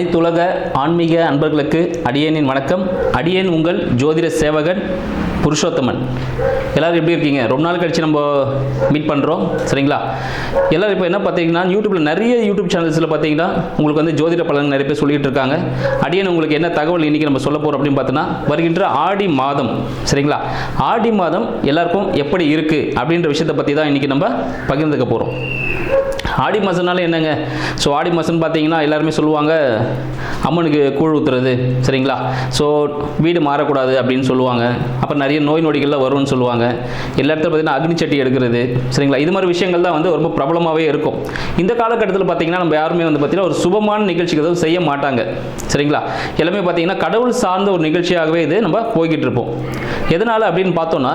அனைத்துலக ஆன்மீக அன்பர்களுக்கு அடியேனின் வணக்கம். அடியேன் உங்கள் ஜோதிட சேவகன் புருஷோத்தமன். எல்லோரும் எப்படி இருக்கீங்க? ரொம்ப நாள் கழித்து நம்ம மீட் பண்ணுறோம் சரிங்களா? எல்லோரும் இப்போ என்ன பார்த்தீங்கன்னா யூடியூப்பில் நிறைய யூடியூப் சேனல்ஸில் பார்த்தீங்கன்னா உங்களுக்கு வந்து ஜோதிட பலன் நிறைய பேர் சொல்லிட்டு இருக்காங்க. அடியன் உங்களுக்கு என்ன தகவல் இன்றைக்கி நம்ம சொல்ல போகிறோம் அப்படின்னு பார்த்தோன்னா வருகின்ற ஆடி மாதம். சரிங்களா? ஆடி மாதம் எல்லாருக்கும் எப்படி இருக்குது அப்படின்ற விஷயத்தை பற்றி தான் இன்றைக்கி நம்ம பகிர்ந்துக்க போகிறோம் ஆடி மாதம்னால என்னங்க? ஸோ ஆடி மாதம்னு பார்த்தீங்கன்னா எல்லாருமே சொல்லுவாங்க அம்மனுக்கு கூழ் ஊற்றுறது சரிங்களா? ஸோ வீடு மாறக்கூடாது அப்படின்னு சொல்லுவாங்க. அப்புறம் நிறைய நோய் நொடிகள்லாம் வரும்னு சொல்லுவாங்க. எல்லா இடத்துல பார்த்தீங்கன்னா அக்னி சட்டி எடுக்கிறது சரிங்களா? இது மாதிரி விஷயங்கள் தான் வந்து ரொம்ப பிரபலமாகவே இருக்கும். இந்த காலகட்டத்தில் பார்த்தீங்கன்னா நம்ம யாருமே வந்து பார்த்தீங்கன்னா ஒரு சுபமான நிகழ்ச்சிக்கு எதுவும் செய்ய மாட்டாங்க. சரிங்களா? எல்லாமே பார்த்தீங்கன்னா கடவுள் சார்ந்த ஒரு நிகழ்ச்சியாகவே இது நம்ம போய்கிட்டு இருப்போம். எதனால் அப்படின்னு பார்த்தோன்னா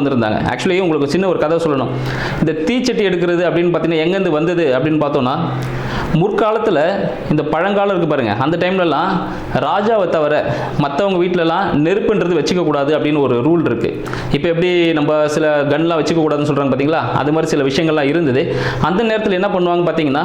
வந்திருந்தாங்க. ஆக்சுவலி உங்களுக்கு சின்ன ஒரு கதை சொல்லணும். இந்த தீச்சட்டி எடுக்கிறது அப்படின்னு பார்த்தீங்கன்னா எங்கேருந்து வந்தது அப்படின்னு பார்த்தோன்னா முற்காலத்தில் இந்த பழங்காலம் இருக்குது பாருங்கள் அந்த டைம்லலாம் ராஜாவை தவிர மற்றவங்க வீட்டிலலாம் நெருப்புன்றது வச்சுக்கக்கூடாது அப்படின்னு ஒரு ரூல் இருக்குது இப்போ எப்படி நம்ம சில கன்லாம் வச்சுக்கக்கூடாதுன்னு சொல்கிறாங்க பார்த்தீங்களா அது மாதிரி சில விஷயங்கள்லாம் இருந்தது. அந்த நேரத்தில் என்ன பண்ணுவாங்க பார்த்தீங்கன்னா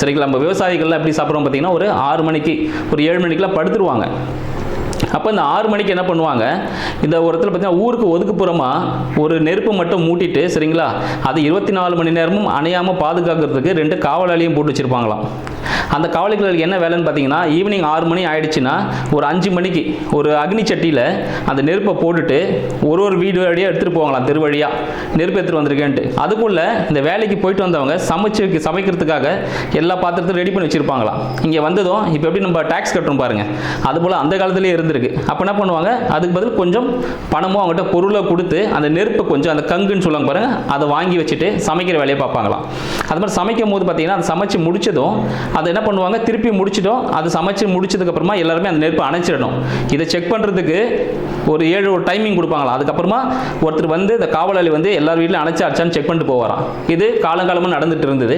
சரிங்களா நம்ம விவசாயிகள்லாம் எப்படி சாப்பிட்றோம் பார்த்தீங்கன்னா ஒரு ஆறு மணிக்கு ஒரு ஏழு மணிக்கெலாம் படுத்துருவாங்க. அப்போ இந்த ஆறு மணிக்கு என்ன பண்ணுவாங்க? இந்த ஒரு இடத்துல பார்த்தீங்கன்னா ஊருக்கு ஒதுக்குப்புறமாக ஒரு நெருப்பு மட்டும் மூட்டிட்டு சரிங்களா? அது இருபத்தி நாலு மணி நேரமும் அணையாமல் பாதுகாக்கிறதுக்கு ரெண்டு காவலாளியும் போட்டு வச்சுருப்பாங்களாம். அந்த காவலிகளுக்கு என்ன வேலைன்னு பார்த்தீங்கன்னா ஈவினிங் ஆறு மணி ஆயிடுச்சுன்னா ஒரு அஞ்சு மணிக்கு ஒரு அக்னி சட்டியில் அந்த நெருப்பை போட்டுட்டு ஒரு ஒரு வீடு வழியாக எடுத்துகிட்டு போவாங்களாம் தெரு வழியாக நெருப்பு எடுத்துகிட்டு வந்திருக்கேன்ட்டு. அதுக்குள்ளே இந்த வேலைக்கு போயிட்டு வந்தவங்க சமைச்சு சமைக்கிறதுக்காக எல்லா பாத்திரத்தையும் ரெடி பண்ணி வச்சுருப்பாங்களாம். இங்கே வந்ததும் இப்போ எப்படி நம்ம டேக்ஸ் கட்டுறோம் பாருங்கள் அதுபோல் அந்த காலத்துலேயே இருந்திருக்கு. அப்போ என்ன பண்ணுவாங்க? அதுக்கு பதில் கொஞ்சம் பணமும் அவங்ககிட்ட பொருளை கொடுத்து அந்த நெருப்பை கொஞ்சம் அந்த கங்குன்னு சொல்லுவாங்க பாருங்கள் அதை வாங்கி வச்சுட்டு சமைக்கிற வேலையை பார்ப்பாங்களாம். அது மாதிரி சமைக்கும் போது பார்த்தீங்கன்னா அதை சமைச்சு முடிச்சதும் அதை என்ன பண்ணுவாங்க? திருப்பி முடிச்சிட்டோம் அது சமைச்சு முடிச்சதுக்கப்புறமா எல்லாருமே அந்த நெருப்பை அணைச்சிடணும். இதை செக் பண்ணுறதுக்கு ஒரு ஏழு ஒரு டைமிங் கொடுப்பாங்களா அதுக்கப்புறமா ஒருத்தர் வந்து இந்த காவலாளி வந்து எல்லார் வீட்டிலும் அணைச்சாச்சான்னு செக் பண்ணிட்டு போவாராம். இது காலங்காலமாக நடந்துட்டு இருந்தது.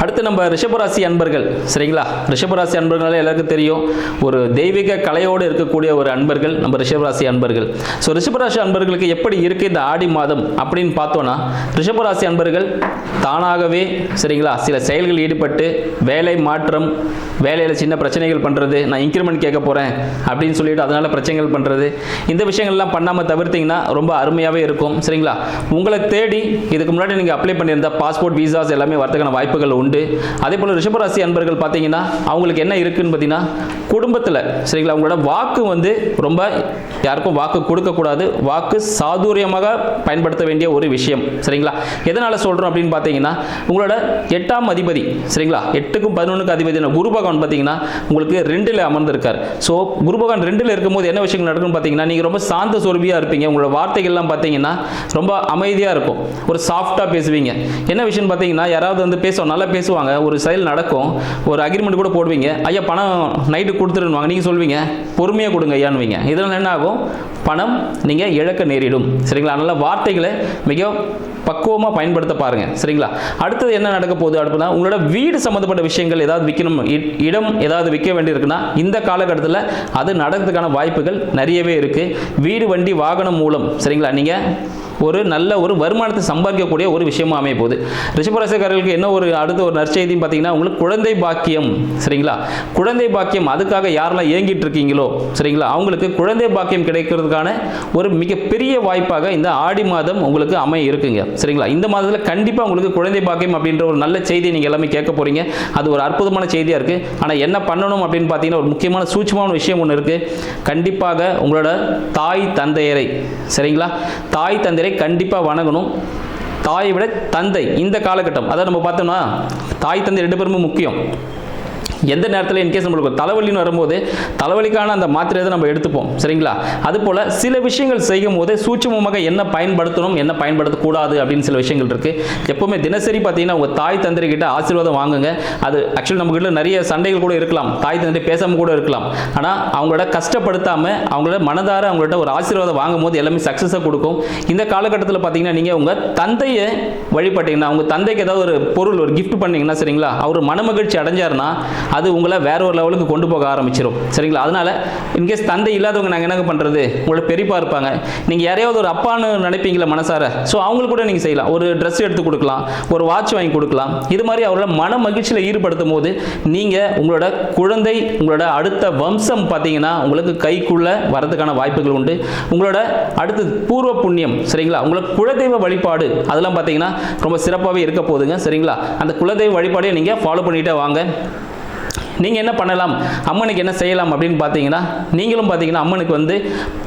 அடுத்து நம்ம ரிஷபராசி அன்பர்கள் சரிங்களா? ரிஷபராசி அன்பர்களால் எல்லாருக்கும் தெரியும் ஒரு தெய்வீக கலையோடு இருக்கக்கூடிய ஒரு அன்பர்கள் நம்ம ரிஷபராசி அன்பர்கள். ஸோ ரிஷபராசி அன்பர்களுக்கு எப்படி இருக்குது இந்த ஆடி மாதம் அப்படின்னு பார்த்தோன்னா ரிஷபராசி அன்பர்கள் தானாகவே சரிங்களா சில செயல்கள் ஈடுபட்டு வேலை மாற்றம் வேலையில் சின்ன பிரச்சனைகள் பண்ணுறது நான் இன்க்ரிமெண்ட் கேட்க போகிறேன் அப்படின்னு சொல்லிட்டு அதனால் பிரச்சனைகள் பண்ணுறது இந்த விஷயங்கள்லாம் பண்ணாமல் தவிர்த்திங்கன்னா ரொம்ப அருமையாகவே இருக்கும் சரிங்களா? உங்களை தேடி இதுக்கு முன்னாடி நீங்கள் அப்ளை பண்ணியிருந்த பாஸ்போர்ட் விசாஸ் எல்லாமே வரதுக்கான வாய்ப்புகள் உண்டு. அதே போல் ரிஷபராசி அன்பர்கள் பார்த்தீங்கன்னா அவங்களுக்கு என்ன இருக்குன்னு பார்த்தீங்கன்னா குடும்பத்தில் சரிங்களா அவங்களோட வாக்கு வந்து ரொம்ப யாருக்கும் வாக்கு கொடுக்கக்கூடாது வாக்கு சாதுரியமாக பயன்படுத்த வேண்டிய ஒரு விஷயம் சரிங்களா. எதனால் சொல்கிறோம் அப்படின்னு பார்த்தீங்கன்னா உங்களோட எட்டாம் அதிபதி சரிங்களா எட்டுக்கும் பதினொன்றுக்கு அதிபதி குரு பகவான் பார்த்தீங்கன்னா உங்களுக்கு ரெண்டில் அமர்ந்திருக்கார். ஸோ குரு பகவான் ரெண்டில் இருக்கும்போது என்ன விஷயங்கள் நடக்கும்னு பார்த்தீங்கன்னா நீங்கள் ரொம்ப சாந்த சொருபியாக இருப்பீங்க. உங்களோட வார்த்தைகள்லாம் பார்த்தீங்கன்னா ரொம்ப அமைதியாக இருக்கும். ஒரு சாஃப்டாக பேசுவீங்க. என்ன விஷயம்னு பார்த்தீங்கன்னா யாராவது வந்து பேசுவோம் நல்லா பேசுவாங்க ஒரு செயல் நடக்கும் ஒரு அக்ரிமெண்ட் கூட போடுவீங்க ஐயா பணம் நைட்டு கொடுத்துருவாங்க நீங்கள் சொல்வீங்க பொறுமையாக கொடுங்க ஐயான்வீங்க இதனால் என்ன ஆகும்? பணம் நீங்கள் இழக்க நேரிடும் சரிங்களா? அதனால் வார்த்தைகளை மிக பக்குவமாக பயன்படுத்த பாருங்கள் சரிங்களா? அடுத்தது என்ன நடக்க போகுது அப்படின்னா உங்களோட வீடு சம்மந்தப்பட்ட விஷயங்கள் ஏதாவது விற்கணும் இடம் ஏதாவது விற்க வேண்டியிருக்குன்னா இந்த காலகட்டத்தில் அது நடக்கிறதுக்கான வாய்ப்புகள் நிறையவே இருக்குது வீடு வண்டி வாகனம் மூலம் சரிங்களா? நீங்கள் ஒரு நல்ல ஒரு வருமானத்தை சம்பாதிக்கக்கூடிய ஒரு விஷயமா அமைய போகுது. ரிஷபராசிக்காரர்களுக்கு என்ன ஒரு அடுத்த ஒரு நற்செய்தின்னு பார்த்தீங்கன்னா உங்களுக்கு குழந்தை பாக்கியம் சரிங்களா? குழந்தை பாக்கியம் அதுக்காக யாரெல்லாம் இயங்கிட்டு இருக்கீங்களோ சரிங்களா? அவங்களுக்கு குழந்தை பாக்கியம் கிடைக்கிறதுக்கான ஒரு மிகப்பெரிய வாய்ப்பாக இந்த ஆடி மாதம் உங்களுக்கு அமைய இருக்குங்க சரிங்களா? இந்த மாதத்தில் கண்டிப்பாக உங்களுக்கு குழந்தை பாக்கியம் அப்படின்ற ஒரு நல்ல செய்தியை நீங்கள் எல்லாமே கேட்க போறீங்க. அது ஒரு அற்புதமான செய்தியாக இருக்குது ஆனால் என்ன பண்ணணும் அப்படின்னு பார்த்தீங்கன்னா ஒரு முக்கியமான சூட்சமான விஷயம் ஒன்று இருக்குது கண்டிப்பாக உங்களோட தாய் தந்தையரை சரிங்களா? தாய் தந்தையரை கண்டிப்பாக வணங்கணும். தாயை விட தந்தை இந்த காலகட்டம். அதை நம்ம பார்த்தோம்னா தாய் தந்தை ரெண்டு பேருமே முக்கியம். எந்த நேரத்தில் இன்கேஸ் நம்மளுக்கு தலைவலின்னு வரும்போது தலைவலிக்கான அந்த மாத்திரையை நம்ம எடுத்துப்போம். சரிங்களா? அதுபோல் சில விஷயங்கள் செய்யும் போது சூட்சமமாக என்ன பயன்படுத்தணும் என்ன பயன்படுத்தக்கூடாது அப்படின்னு சில விஷயங்கள் இருக்குது எப்போவுமே தினசரி பார்த்தீங்கன்னா உங்கள் தாய் தந்திரி கிட்ட ஆசீர்வாதம் வாங்குங்க. அது ஆக்சுவலி நம்ம கிட்ட நிறைய சண்டைகள் கூட இருக்கலாம். தாய் தந்திரி பேசாமல் கூட இருக்கலாம். ஆனால் அவங்களோட கஷ்டப்படுத்தாமல் அவங்களோட மனதார அவங்கள்ட்ட ஒரு ஆசீர்வாதம் வாங்கும் போது எல்லாமே சக்ஸஸாக கொடுக்கும். இந்த காலகட்டத்தில் பார்த்தீங்கன்னா நீங்கள் உங்கள் தந்தையை வழிபட்டீங்கன்னா உங்கள் தந்தைக்கு ஏதாவது ஒரு பொருள் ஒரு கிஃப்ட் பண்ணீங்கன்னா சரிங்களா அவர் மனமகிழ்ச்சி அடைஞ்சாருன்னா அது உங்களை வேற ஒரு லெவலுக்கு கொண்டு போக ஆரம்பிச்சிடும் சரிங்களா? அதனால இன்கேஸ் தந்தை இல்லாதவங்க நாங்கள் என்ன பண்ணுறது உங்களோட பெரியப்பா இருப்பாங்க. நீங்கள் யாரையாவது ஒரு அப்பான்னு நினைப்பீங்களா மனசார? ஸோ அவங்களுக்கு கூட நீங்கள் செய்யலாம். ஒரு ட்ரெஸ் எடுத்து கொடுக்கலாம். ஒரு வாட்ச் வாங்கி கொடுக்கலாம். இது மாதிரி அவரோட மன மகிழ்ச்சியில் ஈடுபடுத்தும் போது நீங்கள் உங்களோட குழந்தை உங்களோட அடுத்த வம்சம் பார்த்தீங்கன்னா உங்களுக்கு கைக்குள்ள வரதுக்கான வாய்ப்புகள் உண்டு. உங்களோட அடுத்து பூர்வ புண்ணியம் சரிங்களா? உங்களோட குலதெய்வ வழிபாடு அதெல்லாம் பார்த்தீங்கன்னா ரொம்ப சிறப்பாகவே இருக்க போகுதுங்க சரிங்களா? அந்த குலதெய்வ வழிபாடையும் நீங்கள் ஃபாலோ பண்ணிகிட்டே வாங்க. நீங்கள் என்ன பண்ணலாம்? அம்மனுக்கு என்ன செய்யலாம் அப்படின்னு பார்த்தீங்கன்னா நீங்களும் பார்த்தீங்கன்னா அம்மனுக்கு வந்து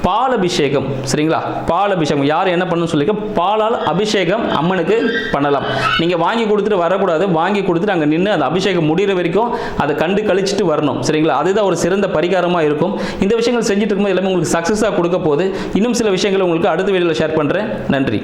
பால் அபிஷேகம் சரிங்களா? பால் அபிஷேகம் யார் என்ன பண்ணணும்னு சொல்லிக்க பாலால் அபிஷேகம் அம்மனுக்கு பண்ணலாம். நீங்கள் வாங்கி கொடுத்துட்டு வரக்கூடாது. வாங்கி கொடுத்துட்டு அங்கே நின்று அந்த அபிஷேகம் முடிகிற வரைக்கும் அதை கண்டு கழிச்சிட்டு வரணும் சரிங்களா? அதுதான் ஒரு சிறந்த பரிகாரமாக இருக்கும். இந்த விஷயங்கள் செஞ்சுட்டு இருக்கும்போது எல்லாமே உங்களுக்கு சக்ஸஸாக கொடுக்க போது இன்னும் சில விஷயங்களை உங்களுக்கு அடுத்த வீடியோவில் ஷேர் பண்ணுறேன் நன்றி.